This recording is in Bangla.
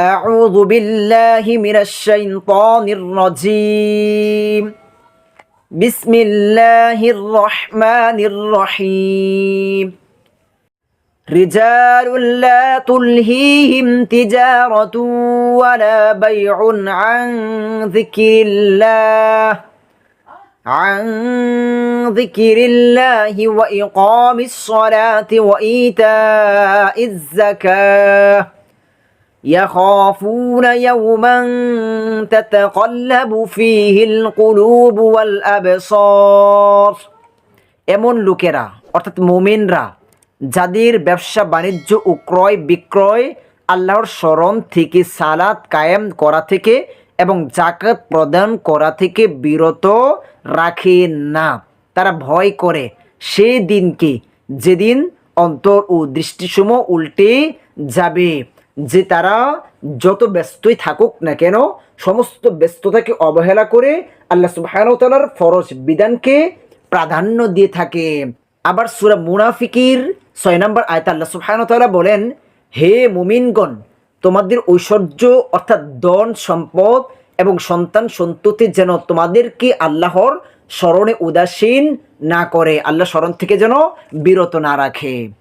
أعوذ بالله من الشيطان الرجيم. بسم الله الرحمن الرحيم. رجال لا تلهيهم تجارة ولا بيع عن ذكر الله عن ذكر الله وإقام الصلاة وإيتاء الزكاة. يخافون يوما تتقلب فيه القلوب والأبصار এমন লোকেরা অর্থাৎ মুমিনরা যাদের ব্যবসা বাণিজ্য ও ক্রয় বিক্রয় আল্লাহর স্মরণ থেকে সালাত কায়েম করা থেকে এবং জাকাত প্রদান করা থেকে বিরত রাখে না তারা ভয় করে সেই দিনকে যেদিন অন্তর ও দৃষ্টিসমূহ উল্টে যাবে যে তারা যত ব্যস্তই থাকুক না কেন, সমস্ত ব্যস্ততাকে অবহেলা করে আল্লাহ সুবাহতালার ফরজ বিধানকে প্রাধান্য দিয়ে থাকে। আবার সুরা মুনাফিকির ছয় নম্বর আয়তা আল্লাহ সুবাহতালা বলেন, হে মুমিনগণ, তোমাদের ঐশ্বর্য অর্থাৎ ধন, সম্পদ এবং সন্তান সন্ততি যেন তোমাদেরকে আল্লাহর স্মরণে উদাসীন না করে। আল্লাহ স্মরণ থেকে যেন বিরত না রাখে।